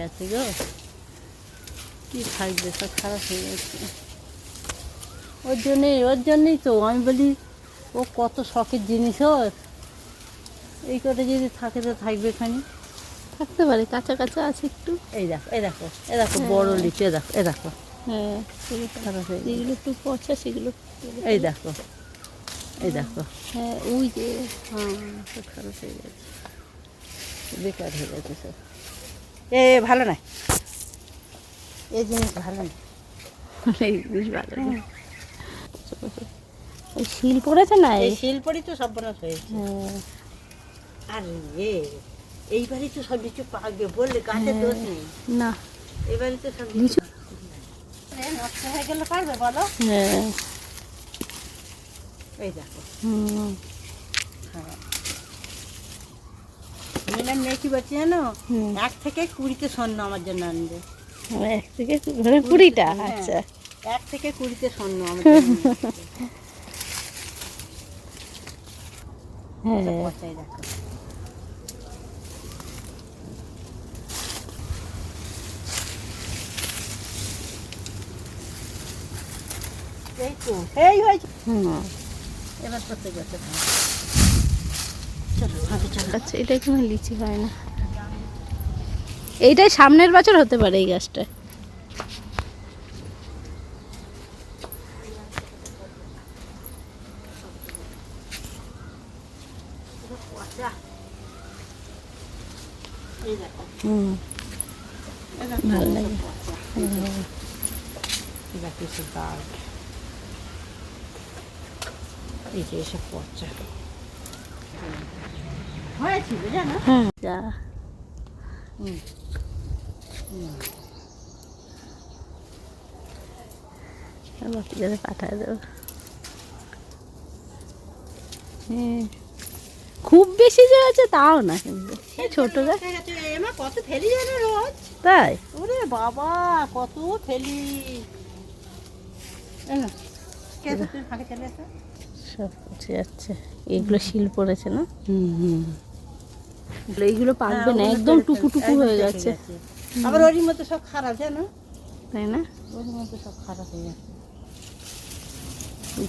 গেছে গো। কি থাকবে সব খারাপ হয়ে গেছে। ওর জন্যই ওর জন্যই তো আমি বলি ও কত শখের জিনিস ওর এই কটা যদি থাকে তো থাকবে খানি। থাকতে পারে কাঁচা কাঁচা আছে একটু। এই দেখো এই দেখো এই দেখো বড় লিচু এই দেখো এই দেখো। হ্যাঁ খারাপ হয়ে গেছে। যেগুলো একটু পচা সেগুলো এই দেখো এই দেখো। হ্যাঁ ওই যে হ্যাঁ সব খারাপ হয়ে গেছে। বেকার হয়ে গেছে সব। এ ভালো না এই জিনিস ভালো না এই বেশ ভালো এই শিল পড়েছে না এই এই? শিলপরি তো সব বনাস হয়েছে। হ্যাঁ। আর এ এইবারই তো সব লিচু পাকবে বললে গাছের দোষ নেই। না। এবারই তো সব লিচু নষ্ট হয়ে গেলে পারবে বলো? হ্যাঁ। এই দেখো। হুম হ্যাঁ মিলার মেয়ে কি বলছে জানো? এক থেকে কুড়িতে স্বর্ণ আমার জন্য আনবে। এক থেকে মানে কুড়িটা? হ্যাঁ। আচ্ছা। এক থেকে কুড়িতে স্বর্ণ আমার হ্যাঁ। দেখো। এই তো এই হয়েছে। হুম। এবার করতে চলো আচ্ছা এটা এখানে লিচি হয় না। এইটাই সামনের বছর হতে পারে এই গাছটা। হুম। ভালো লাগে। এই যে এসব পচা। হয়েছিল জানো হ্যাঁ যা। হুম। পাঠায় দেবো। হ্যাঁ। খুব বেশি যে আছে তাও না কিন্তু। ছোট কত ফেলি জানো রোজ? তাই? ওরে বাবা কত ফেলি। এই নাও, কে তুমি ফাঁকে চলে এসো সব পচে যাচ্ছে। এগুলো শিল পড়েছে না? হুম এইগুলো পাকবে না একদম টুকু টুকু হয়ে গেছে আবার ওরই মতো সব খারাপ জানো? তাই না? ওরই মতো সব খারাপ হয়ে গেছে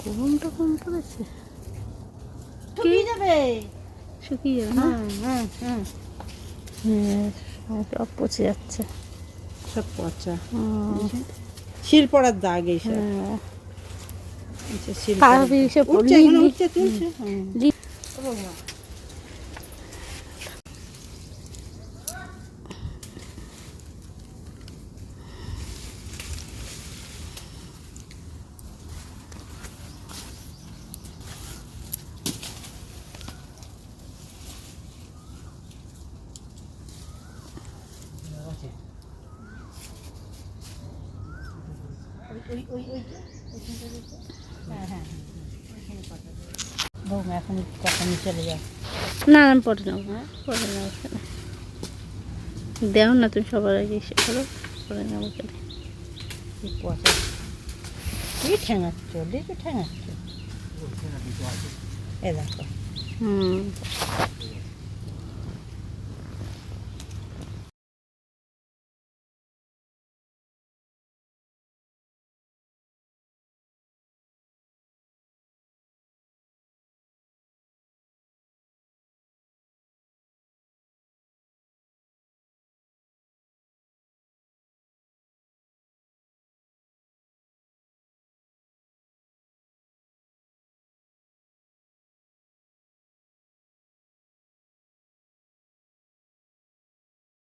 গরমটা কম পড়েছে। শুকিয়ে যাবে। শুকিয়ে যাবে না? হুম হুম হুম হ্যাঁ সব পচে যাচ্ছে। সব পচা। শিল পড়ার দাগ এইসব। ওই- ওই- ওই- ওইখানটা রয়েছে। হ্যাঁ, হ্যাঁ, হ্যাঁ, নেব হ্যাঁ? পরে নেব এখানে। দেও না তুমি সবার আগে এসে করো পরে নেব এখানে। কি ঠেঙাচ্ছ? লিচু ঠেঙাচ্ছ। এ দেখো। হুম।